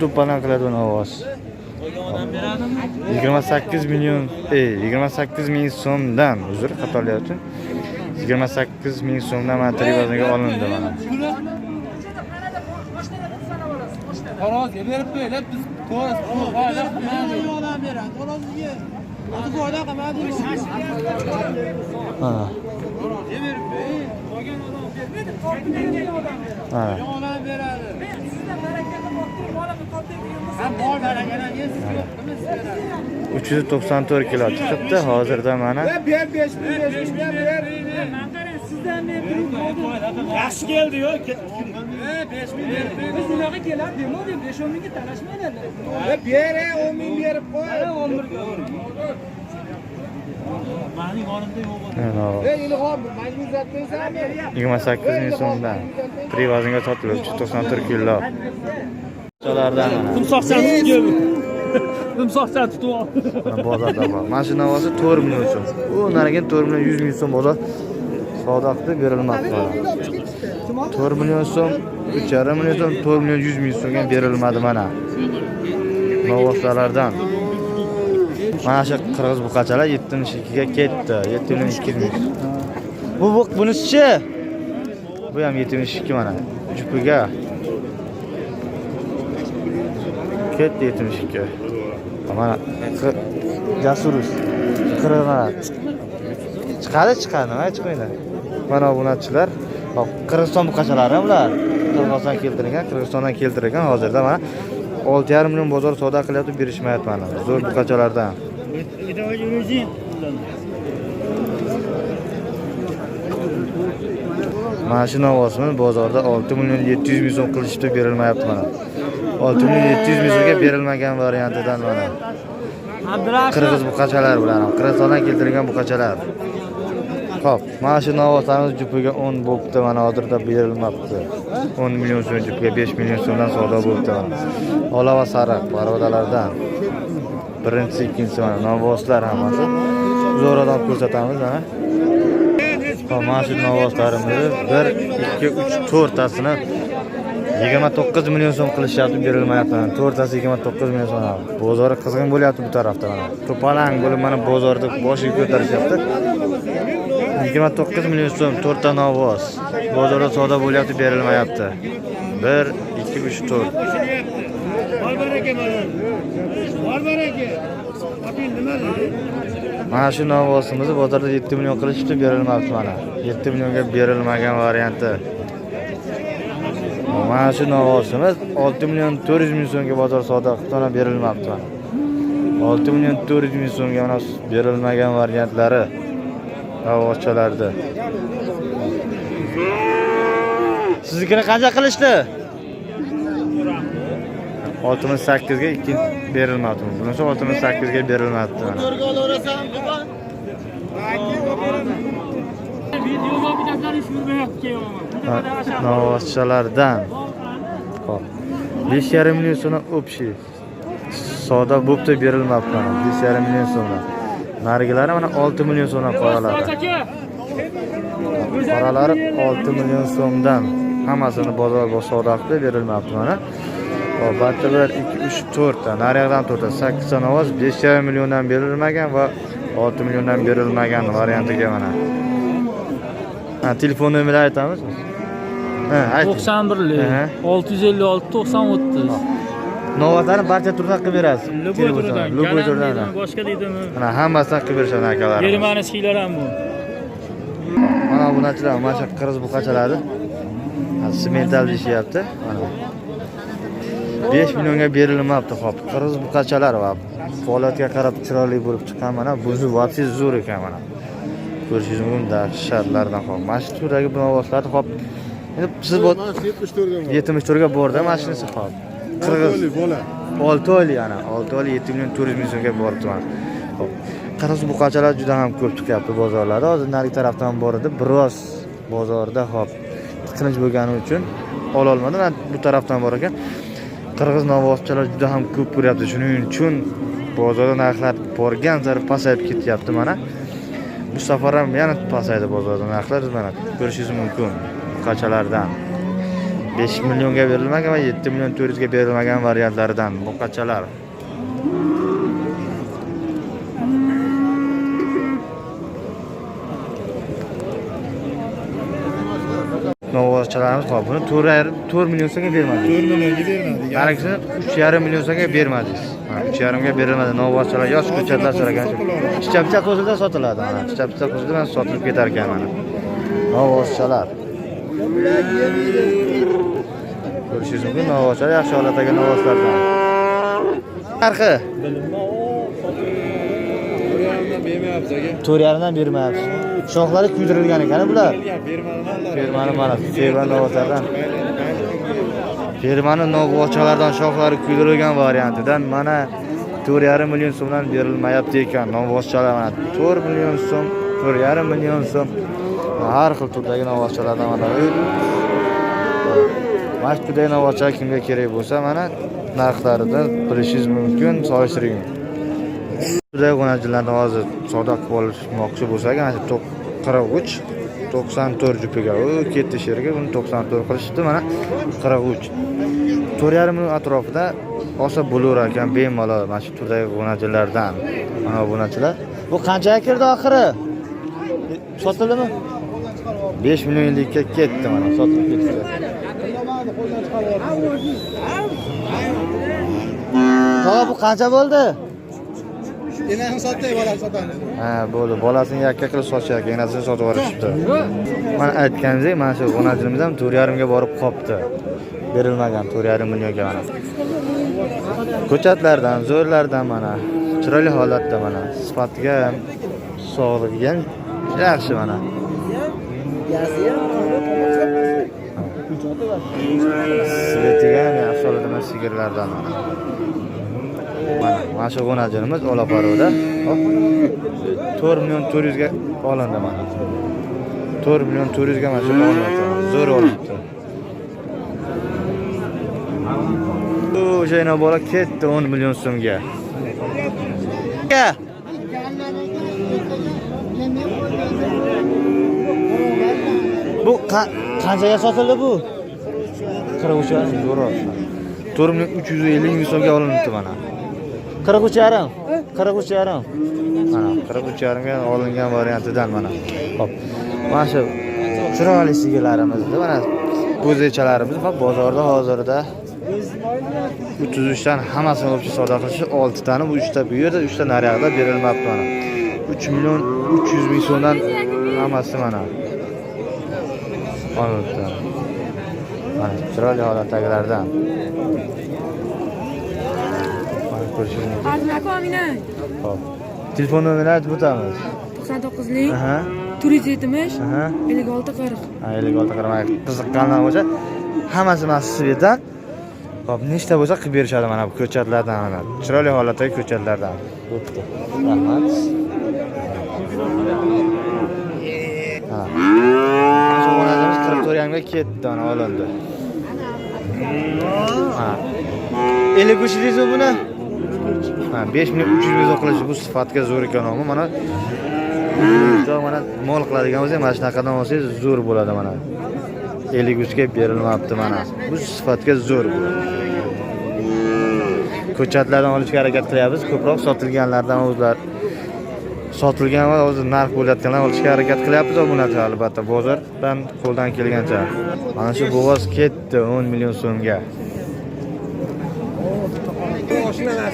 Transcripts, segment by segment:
Dubana kadar ovoz. 28 million, ey, 28 ming so'mdan, uzr, xatolayapti. 28 ming so'mdan mana televizoraga olindi mana. Xo'roz, berib qo'yinglar, biz ko'ramiz. Qo'ylar qilmaydi. Beradi, xo'rozga. Qo'ylar qilmaydi. Ha. Berib qo'y. Qolgan odam bermaydi, 40 ming odam beradi. Ha. Yo'qlar beradi. 394 kilo çıkıp da hazırda mana. Ben 5 bin 5 bin ben ver. Sizden ne bileyim. Yaş gel diyor. 5 bin ver. Biz bunağa kelar demo deb 5 10 binga talashmaylar. Ve bere 10 bin verip koy. 10 bin. Mening yonimda yo'q. Ey ilhom, mayli uzatmaysan. 28 ming so'mdan. Privazinga sotiluvchi 94 kilo cholardan mana Timsohchani tutgan. Timsohchani tutib ol. Mana bozorda bor mashina ovozi to'rt million so'm u nariga to'rt million yuz ming so'm bozor savdo qilib berilmabdi mana to'rt million so'm uch yarim million so'm to'rt million yuz ming so'mga berilmadi mana novvoslardan mana shu qirg'iz buqachalar yetmish ikkiga ketdi. Yetti million ikki yuz ming bu bu bunisichi bu ham yetmish ikki mana. Jupiga ketdi yetmish ikki mana jasurus qirg'a chiqadi chiqadi nima chiqmaydi mana bunachilar qirg'iziston buqachalari bular qirg'iziston keltirilgan qirg'izistondan keltirilgan hozirda mana olti yarim million bozor savdo qilyapti berishmayapti mana zo'r buqachalardan mana shu novvosimiz bozorda olti million yetti yuz ming so'm qilishibdi berilmayapti mana olti million yetti yuz ming so'mga berilmagan variantidan mana. Qirg'iz buqachalar bular ham? Qirg'izistondan keltirilgan buqachalar ho'p mana shu novvoslarimiz jupiga o'n bo'libdi mana hozirda berilmabdi. o'n million so'm jupiga besh million so'mdan savdo bo'libdi olova sariq parvodalardan birinchisi ikkinchisi mana novvoslar hammasi zo'radan ko'rsatamiz mana. Mana shu novvoslarimizni bir ikki uch to'rttasini yigirma to'qqiz million so'm qilishyapti berilmayapti. To'rttasi yigirma to'qqiz million so'm. Bozori qizg'in bo'lyapti bu tarafda mana to'palang bo'lib mana bozorda boshiga ko'tarishyapti. Yigirma to'qqiz million so'm to'rtta novvos bozorda savdo bo'lyapti berilmayapti. Bir ikki uch to'rt. Mana. Shu novvosimizni bozorda yetti million qilishibdi berilmabdi mana. Yetti millionga berilmagan varianti mana shu novvosimiz olti million to'rt yuz ming so'mga bozor savdo qilib mana berilmabdi. Olti million to'rt yuz ming so'mga mana berilmagan variantlari novvoschalarni siznikini qancha qilishdi? Oltmish sakkizga ikki berilmabdi. Bunisi oltmish sakkizga berilmabdi. mana novvoschalardan hop besh yarim million so'mdan общий savdo bo'pti berilmabdi mana besh yarim million so'mdan narigilari mana olti million so'mdan qoralari qoralari olti million so'mdan hammasini bozor savdo qilib berilmabdi mana hop barcha bir ikki uch to'rtta naryoqdan to'rtta sakkizta novoz besh yarim milliondan berilmagan va olti milliondan berilmagan variantiga mana ha telefon nomerini aytamiz ha ayting. 91 Aha. 656 90 30. novvoslarni barcha turdan qilib berasiz Любой turdan. любой Galan turdan deydimi, boshqa deydimi? mana hammasidan qilib berishadi akalar Germanskiylar ham bu. mana bunachilar mana shu qirg'iz buqachalari semental deyishyapti mana besh millionga berilmabdi hop qirg'iz buqachalar va faoliyatga qarab chiroyli bo'lib chiqqan mana buzi вообще zo'r ekan mana ko'rishingiz mumkin dahshatlardan hop mana shu turdagi novvoslarni hop. Endi siz yetmish to'rtga yetmish to'rtga bordi mashinasi hop. Qirg'iz bola. olti oylik ana olti oylik yetti million to'rt yuz ming so'mga boribdi mana Hop. qirg'iz buqachalar juda ham ko'p chiqyapti bozorlarda. Hozir narigi tarafdan bor edi biroz bozorda hop. Tiqilinch bo'lgani uchun ololmadim mana bu tarafdan bor ekan. Qirg'iz novvoschalar juda ham ko'p bo'lyapti shuning uchun bozorda narxlar borgan sari pasayib ketyapti mana ham yana pasaydi bozorda narxlar mana ko'rishingiz mumkin buqachalardan besh millionga berilmagan va yetti million to'rt yuzga berilmagan variantlaridan boqachalar novvoschalarimiz bor buni to'rt yarim to'rt million so'mga bermadi to'rt millionga bermadi Qarangchi, uch yarim million so'mga. Ha, uch yarimga berilmadi. Novvoschalar yosh ko'chatlar so'ragan. Chichapcha qo'zilda sotiladi mana. Chichapcha qo'zilda mana sotilib ketar ekan mana. Novvoschalar. Ko'rishingiz mumkin, novvoschalar yaxshi holatdagi novvoslardan. Narxi bermayapsiz aka to'rt yarimdan bermayapsiz. Shoxlari kuydirilgan ekan bular. Fermani mana, Ferman novvoslardan. Fermani novvochalardan shoxlari kuydirilgan variantidan mana 4,5 million so'mdan berilmayapti ekan novvochalar mana 4 million so'm, 4,5 million so'm. Har xil turdagi novvochalardan mana Mana shu turdagi novvochalar kimga kerak bo'lsa mana narxlaridan bilishingiz mumkin, solishtiring. Turdagi xonachilarni hozir savdo qilib olishmoqchi bo'lsak, mana shu 43 94 jupiga u ketdi sherga buni 94 qilishibdi mana. 43 4,5 million atrofida olsa bo'laverar ekan bemalol mana shu turdagi g'unachilardan mana g'unachilar bu qanchaga kirdi oxiri? Sotildimi 5 million ellikka ketdi mana sotilib ketdi. Tog'a bu qancha bo'ldi enani sotdik bola sotamiz ha bo'ldi bolasini yakka qilib sochyapti enasini sotib yuborishibdi mana aytganingizdek mana shu g'unajimiz ham to'rt yarimga borib qolibdi berilmagan to'rt yarim millionga mana ko'chatlardan zo'rlardan mana chiroyli holatda mana sifatiga ham sog'ligiga ham yaxshi mana svetiga ham yaxshi holatda sigirlardan mana mana shu g'unajinimiz olaparovda Hop. to'rt million to'rt yuzga olindi mana. To'rt million to'rt yuzga mana shu zo'r olibdi o'sha bola ketdi o'n million so'mga. Bu qa- qanchaga sotildi bu? Qirq uch yarim to'rt million uch yuz ellik ming so'mga olinibdi mana qirq uch yarim qirq uch yarim mana qirq uch yarimga olingan variantidan mana hop mana shu chiroyli sigirlarimizni mana bo'zachalarimiz hop bozorda hozirda o'ttiz uchdan hammasini o'lchab savdo qilishi oltitani bu uchta bu yerda uchta naryoqda berilmabdi mana uch million uch yuz ming so'mdan hammasi mana olibdi mana chiroyli holatdagilardan ko'rishingiz mumkin Arzunaku Amina. Hop. Telefon nomerini aytib o'tamiz. 99lik Aha. 470 Aha. 56 40. Ha, 56 qaramak qiziqqanlar bo'lsa, hammasi mana Svetdan. Hop, nechta bo'lsa qilib berishadi mana bu ko'chatlardan mana. Chiroyli holatdagi ko'chatlardan. Bo'pti. Rahmat. Ha. Shu xonadamiz 44 yangga ketdi, olindi. Ha. 53 deysiz buni? Ha, 5 million 300 ming qilishi bu sifatga zo'r ekan ama mana mana mol qiladigan bo'lsa mana shunaqadan olsangiz zo'r bo'ladi mana. 53 ga berilmabdi mana. Bu sifatga zo'r. Ko'chatlardan olishga harakat qilyapmiz. Ko'proq sotilganlardan o'zlar sotilgan va o'zi narx bo'layotganlar olishga harakat qilyapmiz obunachi albatta bozordan qo'ldan kelgancha. Mana shu bo'g'oz ketdi 10 million so'mga.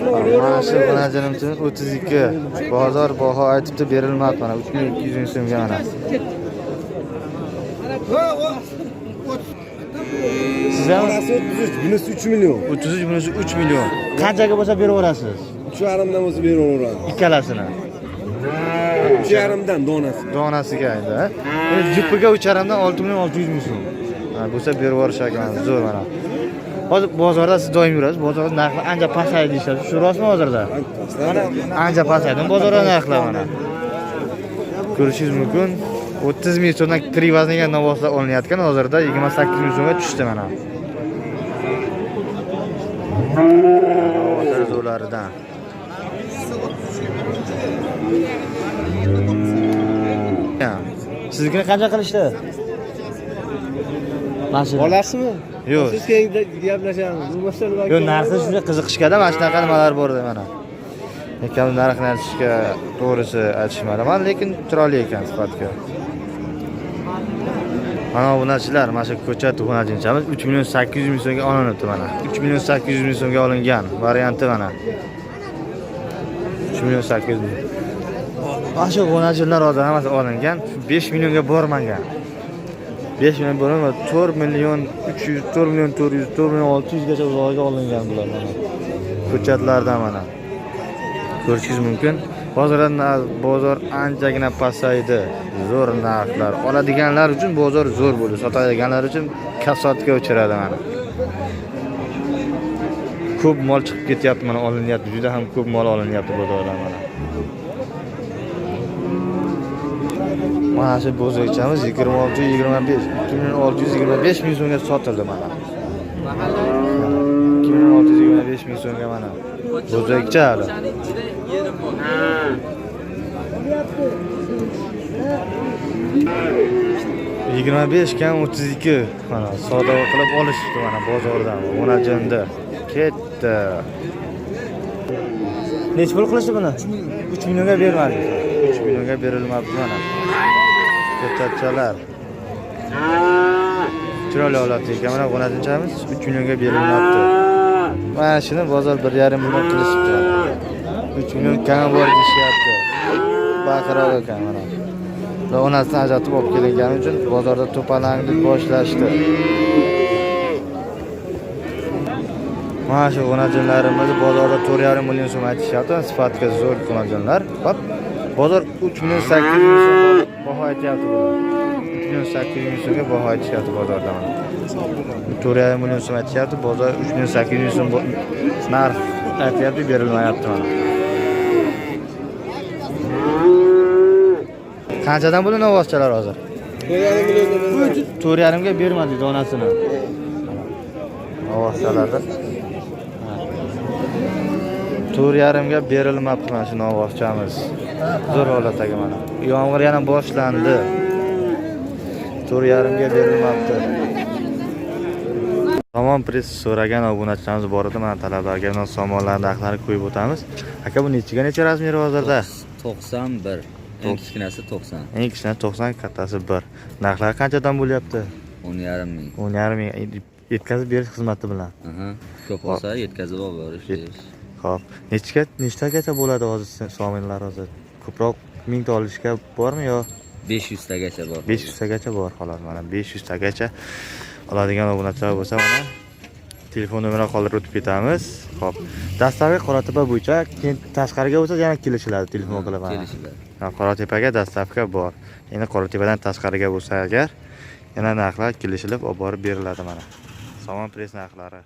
Mana shu g'unajinimiz 32. Bozor baho aytibdi berilmadi mana 3200 ming so'mga mana. Siz ham bolasi o'ttiz uch bunisi uch million 33 bunisi 3 million. Qanchaga bo'lsa beraverasiz? uch yarimdan o'zi beraveradi Ikkalasini. uch yarimdan donasi Donasiga endi. jupiga 3 yarimdan 6 million 600 ming so'm. Bo'lsa berib yuborish ekan zo'r mana. Hozir bozorda siz doim yurasiz. Bozorda narxlar ancha pasaydi deyishadi. Shu rostmi hozirda? Ancha pasaydi bozorda narxlar mana. Ko'rishingiz mumkin. 30 ming so'mdan krivazniga novoslar olinayotgan hozirda 28 ming so'mga tushdi mana. Novoslar Siznikini qancha qilishdi? Mana shu. bolasimi yo'q. Siz keyin gaplashamiz. Bo'lmasa yo'q shunday qiziqishgada mana shunaqa nimalar bor mana. Akam narxni aytishga to'g'risi aytishmadiman lekin chiroyli ekan sifatga. Mana bu narsalar mana shu ko'cha to'qnachinchamiz uch million sakkiz yuz ming so'mga olinibdi mana. Uch million sakkiz yuz ming so'mga olingan varianti mana. Uch million sakkiz yuz ming. Mana shu g'o'nachilar hozir hammasi olingan. Besh millionga bormagan. 5 million bo'lma 4 million 300 4 million 400 4 million 600 gacha uzoqga olingan bular mana. Ko'chatlardan mana. Ko'rishingiz mumkin. Hozirdan bozor anchagina pasaydi. Zo'r narxlar. Oladiganlar uchun bozor zo'r bo'ldi. Sotadiganlar uchun kasodga uchradi mana. Ko'p mol chiqib ketyapti mana olinyapti. Juda ham ko'p mol olinyapti bozordan mana. Mana shu bo'zakchamiz 26 25 2625 ming so'mga sotildi mana. 2625 ming so'mga mana. Bo'zakcha hali. yigirma besh kam o'ttiz ikki mana savdo qilib olishibdi mana bozordan. O'najinda ketdi. Nechi pul qilishdi buni? Uch millionga bermadi uch millionga berilmabdi mana ko'chatchalar chiroyli holatda ekan mana o'najinchamiz uch millionga berilmabdi mana shuni bozor bir yarim million qilishibdi uch million kami bor deyishyapti. Baqiroq ekan mana. Va onasidan ajratib olib kelingani uchun bozorda to'palanglik boshlashdi. Mana shu xonajinlarimiz bozorda to'rt yarim million so'm aytishyapti. Sifatga zo'r xonajinlar hop bozor uch million sakkiz yuz so'm bular uch million sakkiz aytishyapti bozorda mana to'rt yarim million so'm aytishyapti bozor uch million sakkiz yuz ming so'm bo- narx aytyapti berilmayapti mana qanchadan buni novvoschalar hozir to'rt yarimga bermadi donasini novvoschalarda to'rt yarimga berilmabdi mana shu novvoschamiz zo'r holatdagi mana. Yomg'ir yana boshlandi. To'rt yarimga berilmabdi. Somon press so'ragan obunachilarimiz bor edi. Mana talabalarga mana somonlarni narxlarini qo'yib o'tamiz. Aka bu nechiga necha razmeri hozirda to'qson bir. Eng kichkinasi to'qson. Eng kichkina to'qson kattasi bir. Narxlari qanchadan bo'lyapti? O'n yarim ming. O'n yarim ming. Yetkazib berish xizmati bilan. Ko'p bo'lsa yetkazib olib borish ho'p. Nechta nechtagacha bo'ladi hozir sominlar hozir ko'proq mingta olishga bormi yo? Besh yuztagacha bor. Besh yuztagacha bor xolos mana besh yuztagacha oladigan obunachilar bo'lsa mana telefon nomerini qoldirib o'tib ketamiz. Ho'p dastavka qoratepa bo'yicha keyin tashqariga bo'lsa yana kelishiladi telefon qilib kelishiladi. Qoratepaga dastavka bor. Endi qoratepadan tashqariga bo'lsa agar yana narxlar kelishilib olib borib beriladi mana. Somon press narxlari